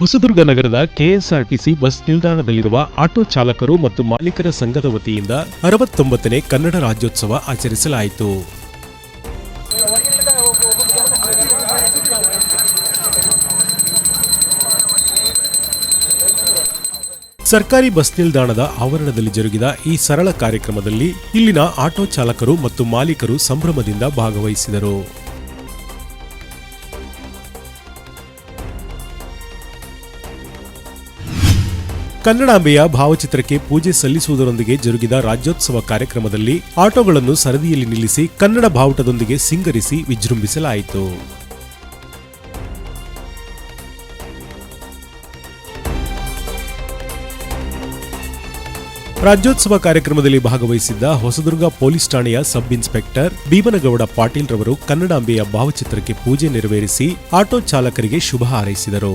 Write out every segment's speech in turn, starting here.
ಹೊಸದುರ್ಗ ನಗರದ KSRTC bus ನಿಲ್ದಾಣದಲ್ಲಿರುವ auto ಚಾಲಕರು ಮತ್ತು ಮಾಲೀಕರ ಸಂಘದ ವತಿಯಿಂದ ಅರವತ್ತೊಂಬತ್ತನೇ ಕನ್ನಡ ರಾಜ್ಯೋತ್ಸವ ಆಚರಿಸಲಾಯಿತು. ಸರ್ಕಾರಿ ಬಸ್ ನಿಲ್ದಾಣದ ಆವರಣದಲ್ಲಿ ಜರುಗಿದ ಈ ಸರಳ ಕಾರ್ಯಕ್ರಮದಲ್ಲಿ ಇಲ್ಲಿನ ಆಟೋ ಚಾಲಕರು ಮತ್ತು ಮಾಲೀಕರು ಸಂಭ್ರಮದಿಂದ ಭಾಗವಹಿಸಿದರು. ಕನ್ನಡಾಂಬೆಯ ಭಾವಚಿತ್ರಕ್ಕೆ ಪೂಜೆ ಸಲ್ಲಿಸುವುದರೊಂದಿಗೆ ಜರುಗಿದ ರಾಜ್ಯೋತ್ಸವ ಕಾರ್ಯಕ್ರಮದಲ್ಲಿ ಆಟೋಗಳನ್ನು ಸರದಿಯಲ್ಲಿ ನಿಲ್ಲಿಸಿ ಕನ್ನಡ ಬಾವುಟದೊಂದಿಗೆ ಸಿಂಗರಿಸಿ ವಿಜೃಂಭಿಸಲಾಯಿತು. ರಾಜ್ಯೋತ್ಸವ ಕಾರ್ಯಕ್ರಮದಲ್ಲಿ ಭಾಗವಹಿಸಿದ್ದ ಹೊಸದುರ್ಗ ಪೊಲೀಸ್ ಠಾಣೆಯ ಸಬ್ ಇನ್ಸ್ಪೆಕ್ಟರ್ ಭೀಮನಗೌಡ ಪಾಟೀಲ್ ರವರು ಕನ್ನಡಾಂಬೆಯ ಭಾವಚಿತ್ರಕ್ಕೆ ಪೂಜೆ ನೆರವೇರಿಸಿ ಆಟೋ ಚಾಲಕರಿಗೆ ಶುಭ ಹಾರೈಸಿದರು.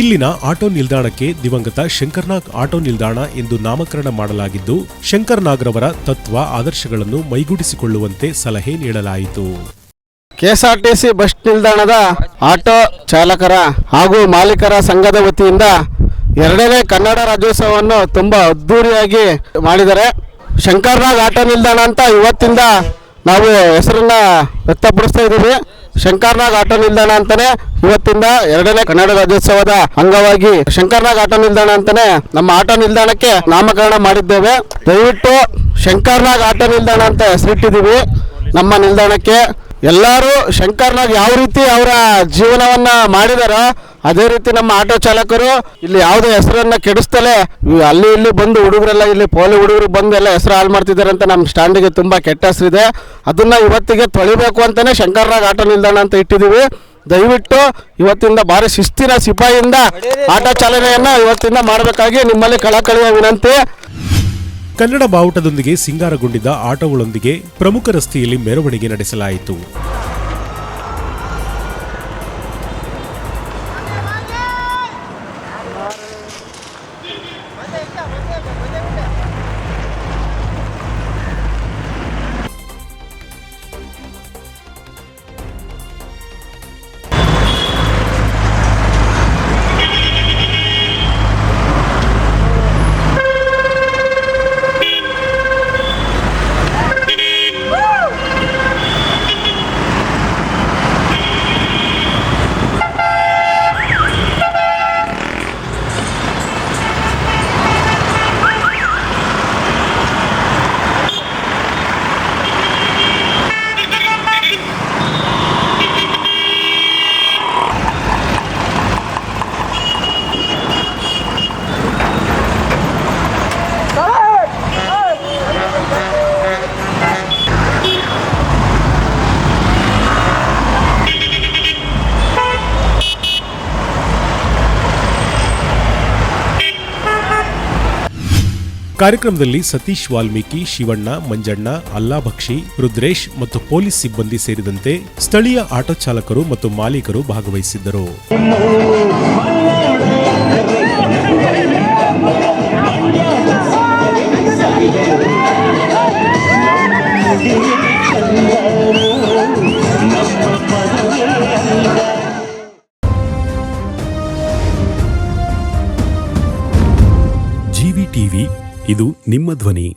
ಇಲ್ಲಿನ ಆಟೋ ನಿಲ್ದಾಣಕ್ಕೆ ದಿವಂಗತ ಶಂಕರ್ನಾಗ್ ಆಟೋ ನಿಲ್ದಾಣ ಎಂದು ನಾಮಕರಣ ಮಾಡಲಾಗಿದ್ದು ಶಂಕರ್ನಾಗ್ರವರ ತತ್ವ, ಆದರ್ಶಗಳನ್ನು ಮೈಗೂಡಿಸಿಕೊಳ್ಳುವಂತೆ ಸಲಹೆ ನೀಡಲಾಯಿತು. ಕೆಎಸ್ಆರ್ಟಿಸಿ ಬಸ್ ನಿಲ್ದಾಣದ ಆಟೋ ಚಾಲಕರ ಹಾಗೂ ಮಾಲೀಕರ ಸಂಘದ ವತಿಯಿಂದ ಎರಡನೇ ಕನ್ನಡ ರಾಜ್ಯೋತ್ಸವವನ್ನು ತುಂಬ ಅದ್ಧೂರಿಯಾಗಿ ಮಾಡಿದ್ದಾರೆ. ಶಂಕರ್ನಾಗ್ ಆಟೋ ನಿಲ್ದಾಣ ಅಂತ ಇವತ್ತಿಂದ ನಾವು ಹೆಸರನ್ನ ವ್ಯಕ್ತಪಡಿಸ್ತಾ ಇದ್ದೀವಿ. ಶಂಕರ್ನಾಗ್ ಆಟೋ ನಿಲ್ದಾಣ ಅಂತಾನೆ ಇವತ್ತಿಂದ ಎರಡನೇ ಕನ್ನಡ ರಾಜ್ಯೋತ್ಸವದ ಅಂಗವಾಗಿ ಶಂಕರ್ನಾಗ್ ಆಟೋ ನಿಲ್ದಾಣ ಅಂತಾನೆ ನಮ್ಮ ಆಟೋ ನಿಲ್ದಾಣಕ್ಕೆ ನಾಮಕರಣ ಮಾಡಿದ್ದೇವೆ. ದಯವಿಟ್ಟು ಶಂಕರ್ನಾಗ್ ಆಟೋ ನಿಲ್ದಾಣ ಅಂತ ಹೆಸರಿಟ್ಟಿದ್ದೀವಿ. ನಮ್ಮ ನಿಲ್ದಾಣಕ್ಕೆ ಎಲ್ಲರೂ ಶಂಕರ್ನಾಗ್ ಯಾವ ರೀತಿ ಅವರ ಜೀವನವನ್ನ ಮಾಡಿದಾರೋ ಅದೇ ರೀತಿ ನಮ್ಮ ಆಟೋ ಚಾಲಕರು ಇಲ್ಲಿ ಯಾವುದೇ ಹೆಸರನ್ನ ಕೆಡಿಸ್ತಲೇ ಅಲ್ಲಿ ಇಲ್ಲಿ ಬಂದು ಹುಡುಗರೆಲ್ಲ ಇಲ್ಲಿ ಪೋಲಿ ಹುಡುಗರು ಬಂದು ಎಲ್ಲ ಹೆಸರು ಹಾಳು ಮಾಡ್ತಿದ್ದಾರೆ ಅಂತ ನಮ್ಮ ಸ್ಟ್ಯಾಂಡಿಗೆ ತುಂಬಾ ಕೆಟ್ಟ ಹೆಸರಿದೆ ಅದನ್ನ ಇವತ್ತಿಗೆ ತೊಳಿಬೇಕು ಅಂತಾನೆ ಶಂಕರ್ನಾಗ್ ಆಟೋ ನಿಲ್ದಾಣ ಅಂತ ಇಟ್ಟಿದ್ದೀವಿ ದಯವಿಟ್ಟು ಇವತ್ತಿಂದ ಭಾರಿ ಶಿಸ್ತಿನ ಸಿಪಾಯಿಯಿಂದ ಆಟೋ ಚಾಲನೆಯನ್ನ ಇವತ್ತಿಂದ ಮಾಡಬೇಕಾಗಿ ನಿಮ್ಮಲ್ಲಿ ಕಳಕಳಿಯ ವಿನಂತಿ. ಕನ್ನಡ ಬಾವುಟದೊಂದಿಗೆ ಸಿಂಗಾರಗೊಂಡಿದ್ದ ಆಟೋಗಳೊಂದಿಗೆ ಪ್ರಮುಖ ರಸ್ತೆಯಲ್ಲಿ ಮೆರವಣಿಗೆ ನಡೆಸಲಾಯಿತು. ಕಾರ್ಯಕ್ರಮದಲ್ಲಿ ಸತೀಶ್ ವಾಲ್ಮೀಕಿ, ಶಿವಣ್ಣ, ಮಂಜಣ್ಣ ಅಲ್ಲಾಭಕ್ಷಿ ರುದ್ರೇಶ್ ಮತ್ತು ಪೊಲೀಸ್ ಸಿಬ್ಬಂದಿ ಸೇರಿದಂತೆ ಸ್ಥಳೀಯ ಆಟೋ ಚಾಲಕರು ಮತ್ತು ಮಾಲೀಕರು ಭಾಗವಹಿಸಿದ್ದರು ಿ. ಇದು ನಿಮ್ಮ ಧ್ವನಿ.